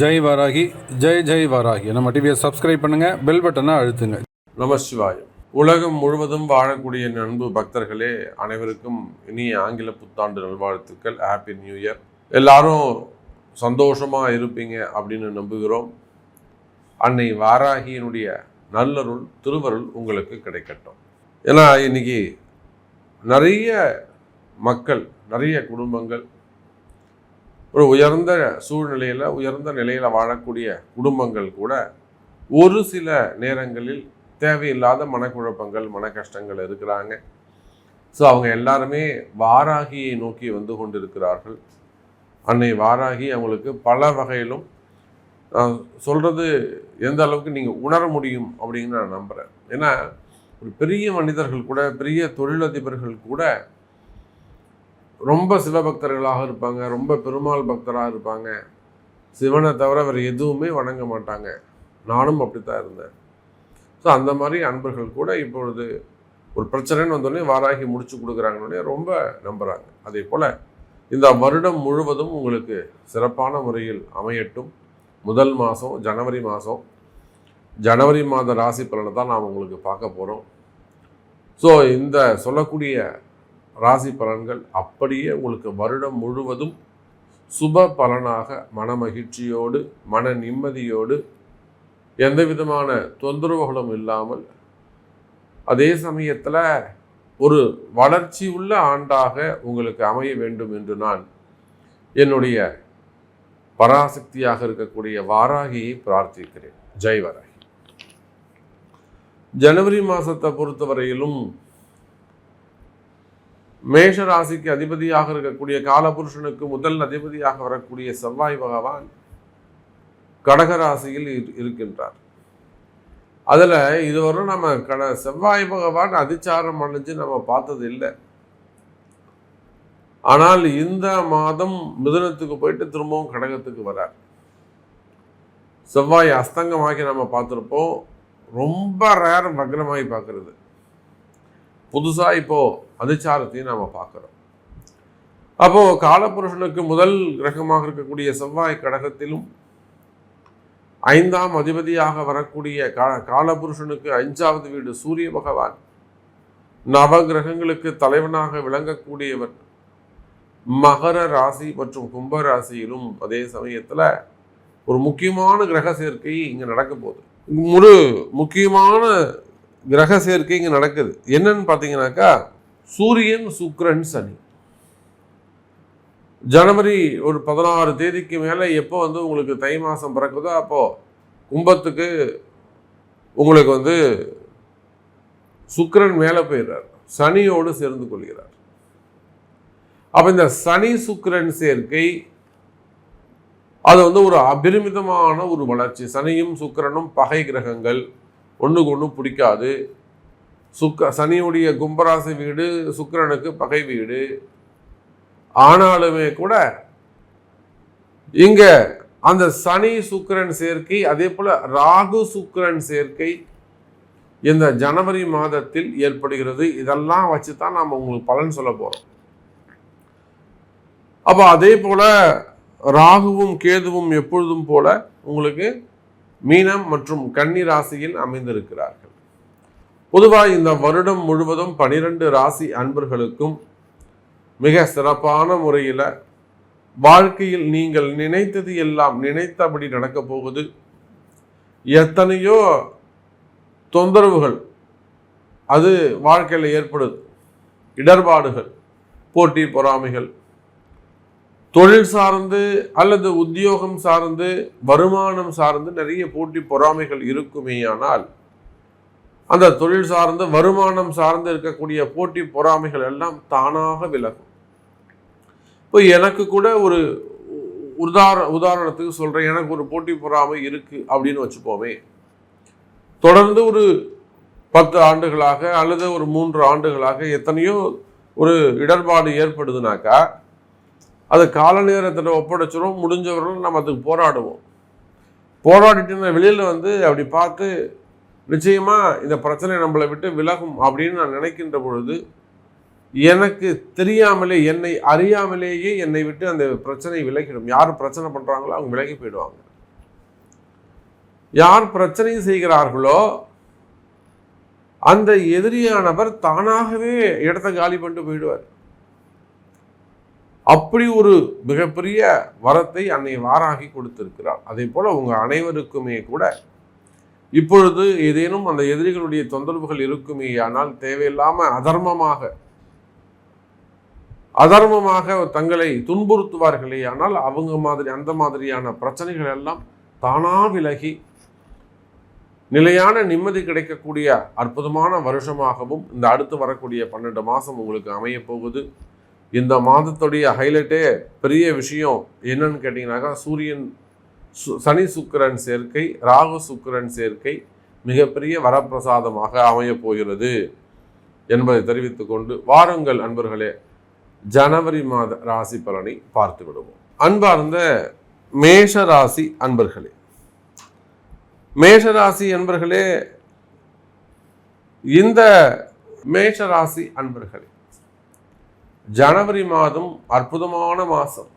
ஜெய் வாராகி ஜெய் ஜெய் வாராகி. நம்ம டிவியை சப்ஸ்கிரைப் பண்ணுங்க பெல் பட்டனை அழுத்துங்க. நமசிவாயம் உலகம் முழுவதும் வாழக்கூடிய நண்பு பக்தர்களே அனைவருக்கும் இனிய ஆங்கில புத்தாண்டு நல்வாழ்த்துக்கள். ஹாப்பி நியூ இயர் எல்லாரும் சந்தோஷமாக இருப்பீங்க அப்படின்னு நம்புகிறோம். அன்னை வாராகியினுடைய நல்லருள் திருவருள் உங்களுக்கு கிடைக்கட்டும். ஏன்னா இன்னைக்கு நிறைய மக்கள் நிறைய குடும்பங்கள் ஒரு உயர்ந்த சூழ்நிலையில் உயர்ந்த நிலையில் வாழக்கூடிய குடும்பங்கள் கூட ஒரு சில நேரங்களில் தேவையில்லாத மனக்குழப்பங்கள் மன கஷ்டங்கள் இருக்கிறாங்க. ஸோ அவங்க எல்லாருமே வாராகியை நோக்கி வந்து கொண்டிருக்கிறார்கள். அன்னை வாராகி அவங்களுக்கு பல வகையிலும் சொல்கிறது எந்த அளவுக்கு நீங்கள் உணர முடியும் அப்படின்னு நான் நம்புகிறேன் ஏன்னா ஒரு பெரிய மனிதர்கள் கூட பெரிய தொழிலதிபர்கள் கூட ரொம்ப சிவபக்தர்களாக இருப்பாங்க ரொம்ப பெருமாள் பக்தராக இருப்பாங்க. சிவனை தவிர வேறு எதுவுமே வணங்க மாட்டாங்க. நானும் அப்படித்தான் இருந்தேன். ஸோ அந்த மாதிரி அன்பர்கள் கூட இப்பொழுது ஒரு பிரச்சனைன்னு வந்தோடனே வாராகி முடிச்சு கொடுக்குறாங்கன்னே ரொம்ப நம்புகிறாங்க அதே போல் இந்த வருடம் முழுவதும் உங்களுக்கு சிறப்பான முறையில் அமையட்டும். முதல் மாதம் ஜனவரி மாதம் ஜனவரி மாத ராசி பலனை தான் நாம் உங்களுக்கு பார்க்க போகிறோம் ஸோ இந்த சொல்லக்கூடிய ராசி பலன்கள் அப்படியே உங்களுக்கு வருடம் முழுவதும் சுப பலனாக மன மகிழ்ச்சியோடு மன நிம்மதியோடு எந்த விதமான தொந்தரவுகளும் இல்லாமல் அதே சமயத்தில் ஒரு வளர்ச்சி உள்ள ஆண்டாக உங்களுக்கு அமைய வேண்டும் என்று நான் என்னுடைய பராசக்தியாக இருக்கக்கூடிய வாராகியை பிரார்த்திக்கிறேன். ஜெய் வாராகி. ஜனவரி மாதத்தை பொறுத்தவரையிலும் மேஷ ராசிக்கு அதிபதியாக இருக்கக்கூடிய காலபுருஷனுக்கு முதல் அதிபதியாக வரக்கூடிய செவ்வாய் பகவான் கடகராசியில் இருக்கின்றார். அதில் இதுவரை நம்ம கட செவ்வாய் பகவான் அதிச்சாரம் அடைஞ்சு நம்ம பார்த்தது இல்லை. ஆனால் இந்த மாதம் மிதுனத்துக்கு போயிட்டு திரும்பவும் கடகத்துக்கு வரார். செவ்வாய் அஸ்தங்கமாக்கி நம்ம பார்த்துருப்போம். ரொம்ப ரேர் வக்ரமாகி பார்க்குறது. புதுசாக இப்போ அதிச்சாரத்தையும் நாம பார்க்குறோம். அப்போ காலபுருஷனுக்கு முதல் கிரகமாக இருக்கக்கூடிய செவ்வாய் கடகத்திலும் ஐந்தாம் அதிபதியாக வரக்கூடிய கா காலபுருஷனுக்கு அஞ்சாவது வீடு சூரிய பகவான். நவ கிரகங்களுக்கு தலைவனாக விளங்கக்கூடியவர் மகர ராசி மற்றும் கும்ப ராசியிலும் அதே சமயத்தில் ஒரு முக்கியமான கிரக சேர்க்கை இங்கே நடக்க போகுது. ஒரு முக்கியமான கிரக சேர்க்கை இங்கே நடக்குது. என்னன்னு பார்த்தீங்கன்னாக்கா சூரியன் சுக்கிரன் சனி. ஜனவரி ஒரு பதினாறு தேதிக்கு மேலே எப்போ வந்து உங்களுக்கு தை மாதம் பிறக்குதோ அப்போது கும்பத்துக்கு உங்களுக்கு வந்து சுக்கிரன் மேலே போயிடுறார். சனியோடு சேர்ந்து கொள்கிறார். அப்போ இந்த சனி சுக்கிரன் சேர்க்கை அது வந்து ஒரு அபரிமிதமான ஒரு வளர்ச்சி. சனியும் சுக்கிரனும் பகை கிரகங்கள். ஒன்றுக்கு ஒன்றும் பிடிக்காது. சுக்க சனியுடைய கும்பராசி வீடு சுக்கிரனுக்கு பகை வீடு. ஆனாலுமே கூட இங்கே அந்த சனி சுக்கிரன் சேர்க்கை அதே போல் ராகு சுக்கிரன் சேர்க்கை இந்த ஜனவரி மாதத்தில் ஏற்படுகிறது. இதெல்லாம் வச்சு தான் நாம் உங்களுக்கு பலன் சொல்ல போகிறோம் அப்போ அதே போல் ராகுவும் கேதுவும் எப்பொழுதும் போல உங்களுக்கு மீனம் மற்றும் கன்னி ராசியில் அமைந்திருக்கிறார்கள். பொதுவாக இந்த வருடம் முழுவதும் பனிரெண்டு ராசி அன்பர்களுக்கும் மிக சிறப்பான முறையில் வாழ்க்கையில் நீங்கள் நினைத்தது எல்லாம் நினைத்தபடி நடக்கப் போகுது. எத்தனையோ தொந்தரவுகள் அது வாழ்க்கையில் ஏற்படுது. இடர்பாடுகள் போட்டி பொறாமைகள் தொழில் சார்ந்து அல்லது உத்தியோகம் சார்ந்து வருமானம் சார்ந்து நிறைய போட்டி பொறாமைகள் இருக்குமேயானால் அந்த தொழில் சார்ந்து வருமானம் சார்ந்து இருக்கக்கூடிய போட்டி பொறாமைகள் எல்லாம் தானாக விலகும். இப்போ எனக்கு கூட ஒரு உதார உதாரணத்துக்கு சொல்கிறேன் எனக்கு ஒரு போட்டி பொறாமை இருக்குது அப்படின்னு வச்சுப்போமே தொடர்ந்து ஒரு பத்து ஆண்டுகளாக அல்லது ஒரு மூன்று ஆண்டுகளாக எத்தனையோ ஒரு இடர்பாடு ஏற்படுதுனாக்கா அது கால நேரத்தில் ஒப்படைச்சிடும் முடிஞ்சவர்களும் நம்ம அதுக்கு போராடுவோம். போராடிட்டு வெளியில் வந்து அப்படி பார்த்து நிச்சயமாக இந்த பிரச்சனை நம்மளை விட்டு விலகும் அப்படின்னு நான் நினைக்கின்ற பொழுது எனக்கு தெரியாமலே என்னை அறியாமலேயே என்னை விட்டு அந்த பிரச்சனை விலகிடும். யார் பிரச்சனை பண்ணுறாங்களோ அவங்க விலகி போயிடுவாங்க. யார் பிரச்சனை செய்கிறார்களோ அந்த எதிரியானவர் தானாகவே இடத்த காலி பண்ணிட்டு போயிடுவார். அப்படி ஒரு மிகப்பெரிய வரத்தை அன்னை வாராகி கொடுத்திருக்கிறார் அதே போல உங்க அனைவருக்குமே கூட இப்பொழுது ஏதேனும் அந்த எதிரிகளுடைய தொந்தரவுகள் இருக்குமே ஆனால் தேவையில்லாம அதர்மமாக அதர்மமாக தங்களை துன்புறுத்துவார்களே ஆனால் அவங்க மாதிரி அந்த மாதிரியான பிரச்சனைகள் எல்லாம் தானா விலகி நிலையான நிம்மதி கிடைக்கக்கூடிய அற்புதமான வருஷமாகவும் இந்த அடுத்து வரக்கூடிய பன்னெண்டு மாதம் உங்களுக்கு அமையப்போகுது இந்த மாதத்துடைய ஹைலைட்டே பெரிய விஷயம் என்னன்னு கேட்டிங்கனாக்கா சூரியன் சு- சனி சுக்கிரன் சேர்க்கை ராகு சுக்கிரன் சேர்க்கை மிகப்பெரிய வரப்பிரசாதமாக அமையப் போகிறது என்பதை தெரிவித்துக்கொண்டு வாருங்கள் அன்பர்களே. ஜனவரி மாத ராசி பலனை பார்த்து விடுவோம். அன்பார்ந்த மேஷ ராசி அன்பர்களே. மேஷராசி அன்பர்களே இந்த மேஷராசி அன்பர்களே ஜனவரி மாதம் அற்புதமான மாதம்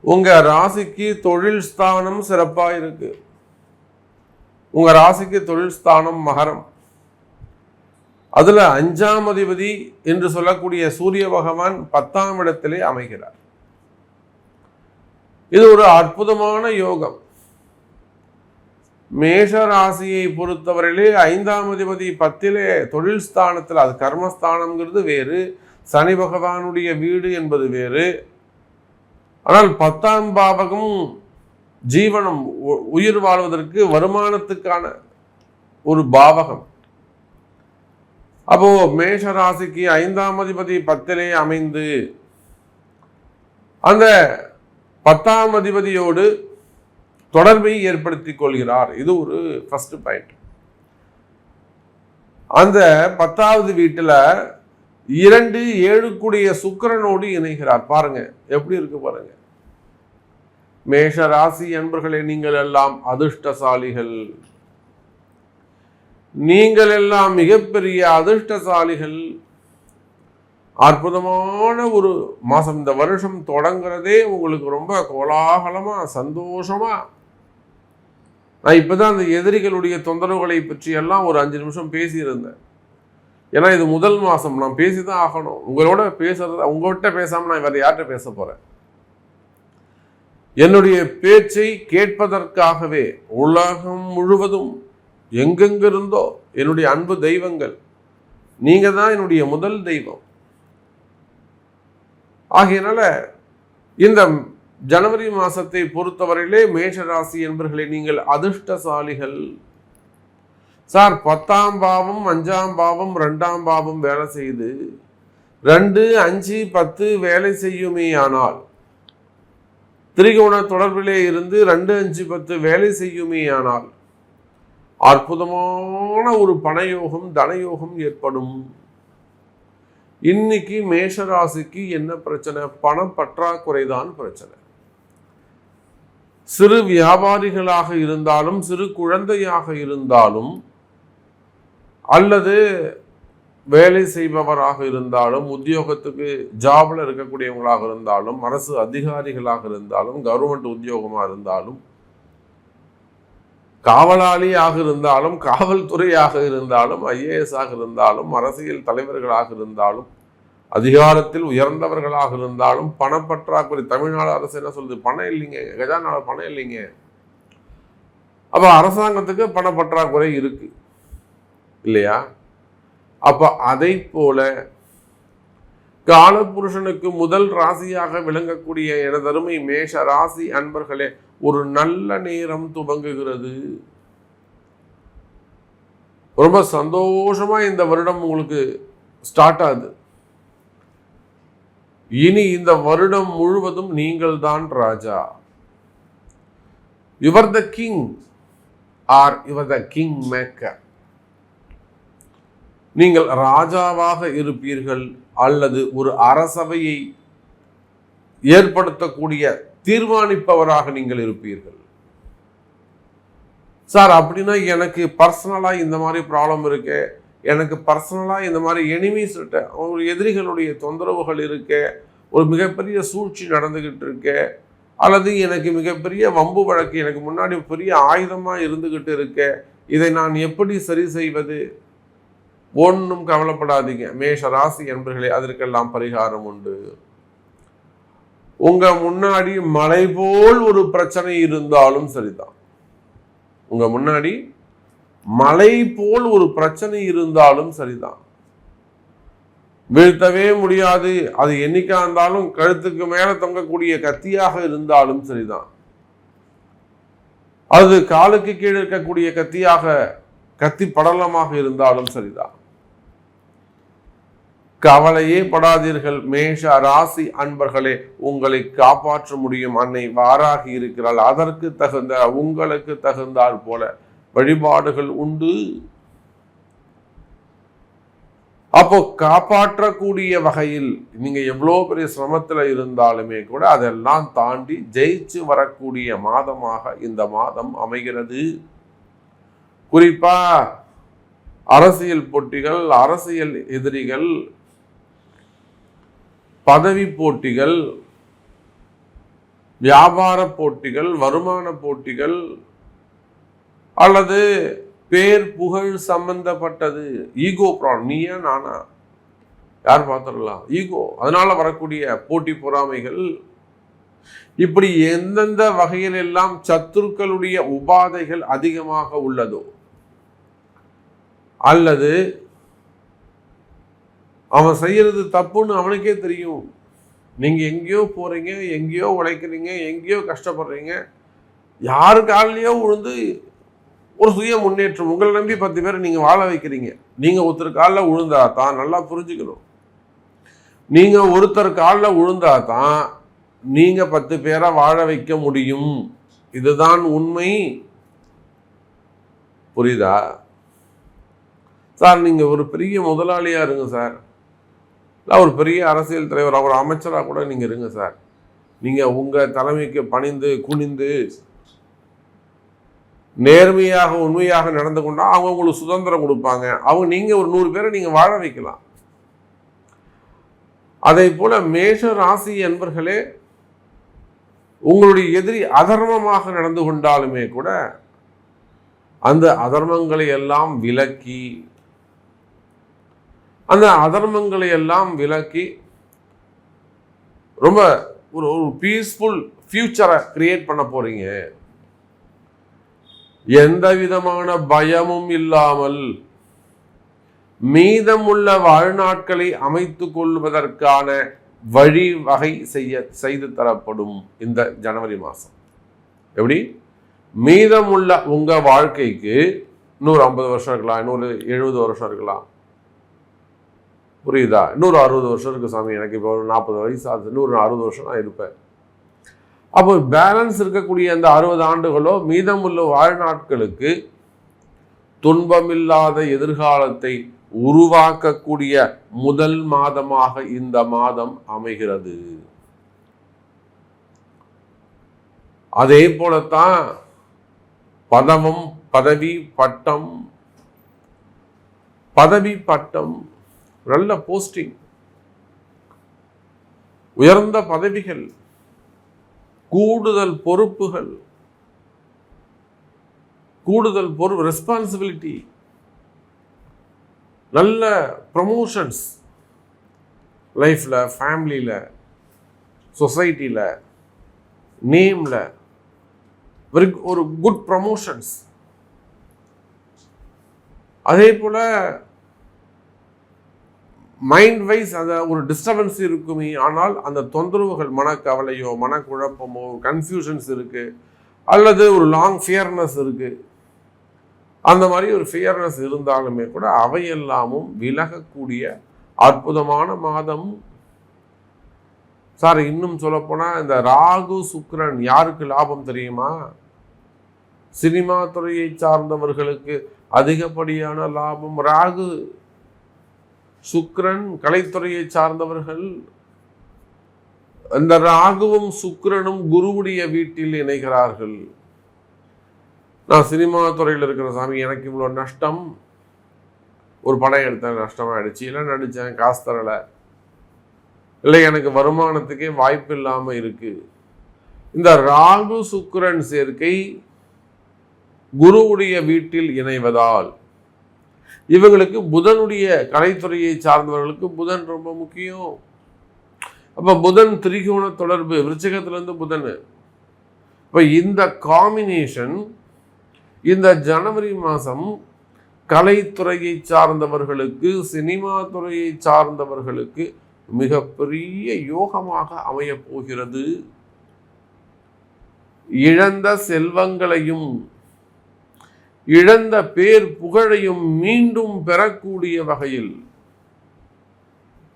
உங்கள் ராசிக்கு தொழில் ஸ்தானம் சிறப்பாக இருக்கு. உங்க ராசிக்கு தொழில் ஸ்தானம் மகரம். அதில் அஞ்சாம் அதிபதி என்று சொல்லக்கூடிய சூரிய பகவான் பத்தாம் இடத்திலே அமைகிறார். இது ஒரு அற்புதமான யோகம். மேஷ ராசியை பொறுத்தவரையிலே ஐந்தாம் அதிபதி பத்திலே தொழில் ஸ்தானத்தில் அது கர்மஸ்தானம்ங்கிறது வேறு சனி பகவானுடைய வீடு என்பது வேறு. ஆனால் பத்தாம் பாவகம் ஜீவனம் உயிர் வாழ்வதற்கு வருமானத்துக்கான ஒரு பாவகம். அப்போ மேஷ ராசிக்கு ஐந்தாம் அதிபதி பத்திலே அமைந்து அந்த பத்தாம் அதிபதியோடு தொடர்பை ஏற்படுத்தி கொள்கிறார். இது ஒரு ஃபர்ஸ்ட் பாயிண்ட் அந்த பத்தாவது வீட்டுல இரண்டு ஏழுக்குடைய சுக்கரனோடு இணைகிறார். பாருங்க எப்படி இருக்கு பாருங்க. மேஷ ராசி அன்பர்களே நீங்கள் எல்லாம் அதிர்ஷ்டசாலிகள். நீங்கள் எல்லாம் மிகப்பெரிய அதிர்ஷ்டசாலிகள். அற்புதமான ஒரு மாசம். இந்த வருஷம் தொடங்குறதே உங்களுக்கு ரொம்ப கோலாகலமா சந்தோஷமா நான் இப்போ தான் அந்த எதிரிகளுடைய தொந்தரவுகளை பற்றி எல்லாம் ஒரு அஞ்சு நிமிஷம் பேசியிருந்தேன். ஏன்னா இது முதல் மாதம் நான் பேசி தான் ஆகணும். உங்களோட பேசுறது உங்கள்கிட்ட பேசாமல் நான் வேறு யார்கிட்ட பேச போகிறேன் என்னுடைய பேச்சை கேட்பதற்காகவே உலகம் முழுவதும் எங்கெங்கிருந்தோ என்னுடைய அன்பு தெய்வங்கள் நீங்கள் தான் என்னுடைய முதல் தெய்வம். ஆகையினால இந்த ஜனவரி மாதத்தை பொறுத்தவரையிலே மேஷராசி என்பர்களை நீங்கள் அதிர்ஷ்டசாலிகள். சார் பத்தாம் பாவம் அஞ்சாம் பாவம் ரெண்டாம் பாவம் வேலை செய்து ரெண்டு அஞ்சு பத்து வேலை செய்யுமே ஆனால் திரிகோண தொடர்பிலே இருந்து ரெண்டு அஞ்சு பத்து வேலை செய்யுமே ஆனால் அற்புதமான ஒரு பணயோகம் தனயோகம் ஏற்படும். இன்னைக்கு மேஷ ராசிக்கு என்ன பிரச்சனை? பண பற்றாக்குறை தான் பிரச்சனை. சிறு வியாபாரிகளாக இருந்தாலும் சிறு குழந்தையாக இருந்தாலும் அல்லது வேலை செய்பவராக இருந்தாலும் உத்தியோகத்துக்கு ஜாபில் இருக்கக்கூடியவங்களாக இருந்தாலும் அரசு அதிகாரிகளாக இருந்தாலும் கவர்மெண்ட் உத்தியோகமா இருந்தாலும் காவலாளியாக இருந்தாலும் காவல்துறையாக இருந்தாலும் ஐஏஎஸ் ஆக இருந்தாலும் அரசியல் தலைவர்களாக இருந்தாலும் அதிகாரத்தில் உயர்ந்தவர்களாக இருந்தாலும் பணப்பற்றாக்குறை தமிழ்நாடு அரசு என்ன சொல்லுது? பணம் இல்லைங்க. கஜானால பணம் இல்லைங்க. அப்ப அரசாங்கத்துக்கு பணப்பற்றாக்குறை இருக்கு. இல்லையா? அப்ப அதை போல காலபுருஷனுக்கு முதல் ராசியாக விளங்கக்கூடிய எனதருமை மேஷ ராசி அன்பர்களே ஒரு நல்ல நேரம் துவங்குகிறது. ரொம்ப சந்தோஷமா இந்த வருடம் உங்களுக்கு ஸ்டார்ட் ஆகுது. இனி இந்த வருடம் முழுவதும் நீங்கள் தான் ராஜா you're the king or you're the kingmaker நீங்கள் ராஜாவாக இருப்பீர்கள் அல்லது ஒரு அரசவையை ஏற்படுத்தக்கூடிய தீர்மானிப்பவராக நீங்கள் இருப்பீர்கள். சார் அப்படின்னா எனக்கு பர்சனலாக இந்த மாதிரி ப்ராப்ளம் இருக்கு. எனக்கு பர்சனலாக இந்த மாதிரி எனிமீஸ் ஒரு எதிரிகளுடைய தொந்தரவுகள் இருக்க ஒரு மிகப்பெரிய சூழ்ச்சி நடந்துக்கிட்டு இருக்க அல்லது எனக்கு மிகப்பெரிய வம்பு வழக்கு எனக்கு முன்னாடி பெரிய ஆயுதமாக இருந்துக்கிட்டு இருக்க இதை நான் எப்படி சரி செய்வது? ஒன்றும் கவலைப்படாதீங்க. மேஷ ராசி என்பர்களே அதற்கெல்லாம் பரிகாரம் உண்டு. உங்க முன்னாடி மலை போல் ஒரு பிரச்சனை இருந்தாலும் சரிதான். உங்க முன்னாடி மலை போல் ஒரு பிரச்சனை இருந்தாலும் சரிதான். வீழ்த்தவே முடியாது. அது என்னைக்கா இருந்தாலும் கழுத்துக்கு மேல தொங்கக்கூடிய கத்தியாக இருந்தாலும் சரிதான். அது காலுக்கு கீழே இருக்கக்கூடிய கத்தியாக கத்தி படலமாக இருந்தாலும் சரிதான். கவலையே படாதீர்கள். மேஷ ராசி அன்பர்களே உங்களை காப்பாற்ற முடியும். அன்னை வாராகி இருக்கிறாள். அதற்கு தகுந்த உங்களுக்கு தகுந்தாற் போல வழிபாடுகள் உண்டு. அப்போ காப்பாற்றக்கூடிய வகையில் நீங்க எவ்வளோ பெரிய சிரமத்தில் இருந்தாலுமே கூட அதெல்லாம் தாண்டி ஜெயிச்சு வரக்கூடிய மாதமாக இந்த மாதம் அமைகிறது. குறிப்பா அரசியல் போட்டிகள் அரசியல் எதிரிகள் பதவி போட்டிகள் வியாபார போட்டிகள் வருமான போட்டிகள் அல்லது பேர் புகழ் சம்பந்தப்பட்டது. Ego problem Neeya Naana? யார் பார்த்துடலாம் ஈகோ அதனால வரக்கூடிய போட்டி பொறாமைகள். இப்படி எந்தெந்த வகையில் எல்லாம் சத்துருக்களுடைய உபாதைகள் அதிகமாக உள்ளதோ அல்லது அவன் செய்யறது தப்புன்னு அவனுக்கே தெரியும். நீங்க எங்கேயோ போறீங்க எங்கேயோ உழைக்கிறீங்க எங்கேயோ கஷ்டப்படுறீங்க. யாரு காலிலையோ விழுந்து ஒரு சுய முன்னேற்றம். உங்களை நம்பி பத்து பேரை நீங்கள் வாழ வைக்கிறீங்க. நீங்க ஒருத்தர் காலில் விழுந்தா தான் நல்லா புரிஞ்சுக்கணும். நீங்கள் ஒருத்தர் காலில் விழுந்தா தான் நீங்கள் பத்து பேரை வாழ வைக்க முடியும். இதுதான் உண்மை. புரியுதா? சார் நீங்கள் ஒரு பெரிய முதலாளியாக இருங்க சார். இல்லை ஒரு பெரிய அரசியல் தலைவர் அவர் அமைச்சராக கூட நீங்கள் இருங்க சார். நீங்கள் உங்கள் தலைமைக்கு பணிந்து குனிந்து நேர்மையாக உண்மையாக நடந்து கொண்டா அவங்க உங்களுக்கு சுதந்திரம் கொடுப்பாங்க. அவங்க நீங்கள் ஒரு நூறு பேரை நீங்கள் வாழ வைக்கலாம். அதே போல மேஷ ராசி என்பர்களே உங்களுடைய எதிரி அதர்மமாக நடந்து கொண்டாலுமே கூட அந்த அதர்மங்களை எல்லாம் விலக்கி அந்த அதர்மங்களை எல்லாம் விலக்கி ரொம்ப ஒரு ஒரு பீஸ்ஃபுல் ஃபியூச்சரை கிரியேட் பண்ண போறீங்க. எந்த விதமான பயமும் இல்லாமல் மீதமுள்ள வாழ்நாட்களை அமைத்து கொள்வதற்கான வழிவகை செய்ய செய்து தரப்படும் இந்த ஜனவரி மாதம் எப்படி? மீதமுள்ள உங்கள் வாழ்க்கைக்கு நூறு ஐம்பது வருஷம் இருக்கலாம் இன்னொரு எழுபது வருஷம் இருக்கலாம். புரியுதா? இன்னொரு அறுபது வருஷம் இருக்கு சாமி எனக்கு இப்போ ஒரு நாற்பது வயசு ஆகுது இன்னொரு அறுபது வருஷம் நான் இருப்பேன். அப்போ பேலன்ஸ் இருக்கக்கூடிய அந்த அறுபது ஆண்டுகளோ மீதமுள்ள வாழ்நாட்களுக்கு துன்பமில்லாத எதிர்காலத்தை உருவாக்கக்கூடிய முதல் மாதமாக இந்த மாதம் அமைகிறது. அதே போலத்தான் பதவம் பதவி பட்டம் பதவி பட்டம் நல்ல போஸ்டிங் உயர்ந்த பதவிகள் கூடுதல் பொறுப்புகள் கூடுதல் பொறு ரெஸ்பான்சிபிலிட்டி நல்ல ப்ரமோஷன்ஸ் லைஃப்பில் ஃபேமிலியில் சொசைட்டியில் நேமில் வெரி ஒரு குட் ப்ரமோஷன்ஸ் அதே போல் மைண்ட் வைஸ் அந்த ஒரு டிஸ்டர்பன்ஸ் இருக்குமே. ஆனால் அந்த தொந்தரவுகள் மனக்கவலையோ மனக்குழப்பமோ கன்ஃபியூஷன்ஸ் இருக்குது அல்லது ஒரு லாங் ஃபியர்னஸ் இருக்குது அந்த மாதிரி ஒரு ஃபியர்னஸ் இருந்தாலுமே கூட அவையெல்லாமும் விலகக்கூடிய அற்புதமான மாதம். சார் இன்னும் சொல்லப்போனால் இந்த ராகு சுக்ரன் யாருக்கு லாபம் தெரியுமா? சினிமா துறையை சார்ந்தவர்களுக்கு அதிகப்படியான லாபம். ராகு சுக்ரன் கலைத்துறையை சார்ந்தவர்கள் அந்த ராகுவும் சுக்ரனும் குருவுடைய வீட்டில் இணைகிறார்கள். நான் சினிமா துறையில் இருக்கிற சாமி எனக்கு இவ்வளோ நஷ்டம். ஒரு படம் எடுத்தேன் நஷ்டமாயிடுச்சு. இல்லை நடித்தேன் காசு தரலை. இல்லை எனக்கு வருமானத்துக்கே வாய்ப்பு இல்லாமல் இருக்குது இந்த ராகு சுக்கிரன் சேர்க்கை குருவுடைய வீட்டில் இணைவதால் இவங்களுக்கு புதனுடைய கலைத்துறையை சார்ந்தவர்களுக்கு புதன் ரொம்ப முக்கியம். அப்போ புதன் திரிகோண தொடர்பு விருச்சகத்திலேருந்து புதன். இப்போ இந்த காம்பினேஷன் இந்த ஜனவரி மாதம் கலைத்துறையை சார்ந்தவர்களுக்கு சினிமா துறையை சார்ந்தவர்களுக்கு மிகப்பெரிய யோகமாக அமையப் போகிறது. இழந்த செல்வங்களையும் இழந்த பேர் புகழையும் மீண்டும் பெறக்கூடிய வகையில்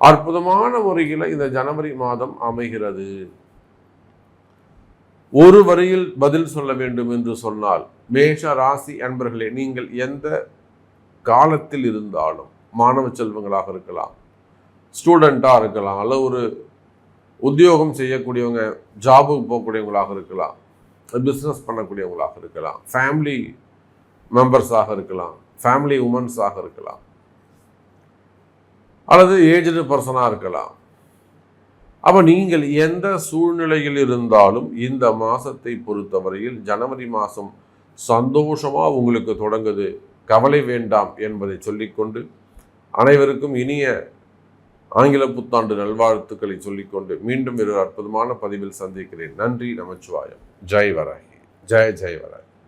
அற்புதமான முறையில் இந்த ஜனவரி மாதம் அமைகிறது. ஒரு வரியில் பதில் சொல்ல வேண்டும் என்று சொன்னால் மேஷ ராசி அன்பர்களே நீங்கள் எந்த காலத்தில் இருந்தாலும் மாணவ செல்வங்களாக இருக்கலாம் ஸ்டூடெண்ட்டாக இருக்கலாம் அல்ல ஒரு உத்தியோகம் செய்யக்கூடியவங்க ஜாபுக்கு போகக்கூடியவங்களாக இருக்கலாம் பிஸ்னஸ் பண்ணக்கூடியவங்களாக இருக்கலாம் ஃபேமிலி மெம்பர்ஸாக இருக்கலாம் ஃபேமிலி உமன்ஸாக இருக்கலாம் அல்லது ஏஜ்டு பர்சனாக இருக்கலாம். அப்போ நீங்கள் எந்த சூழ்நிலையில் இருந்தாலும் இந்த மாதத்தை பொறுத்தவரையில் ஜனவரி மாதம் சந்தோஷமாக உங்களுக்கு தொடங்குது கவலை வேண்டாம் என்பதை சொல்லிக்கொண்டு அனைவருக்கும் இனிய ஆங்கில புத்தாண்டு நல்வாழ்த்துக்களை சொல்லிக்கொண்டு மீண்டும் ஒரு அற்புதமான பதிவில் சந்திக்கிறேன். நன்றி நமச்சிவாயம். ஜெய் வராகி ஜெய ஜெய் வராகி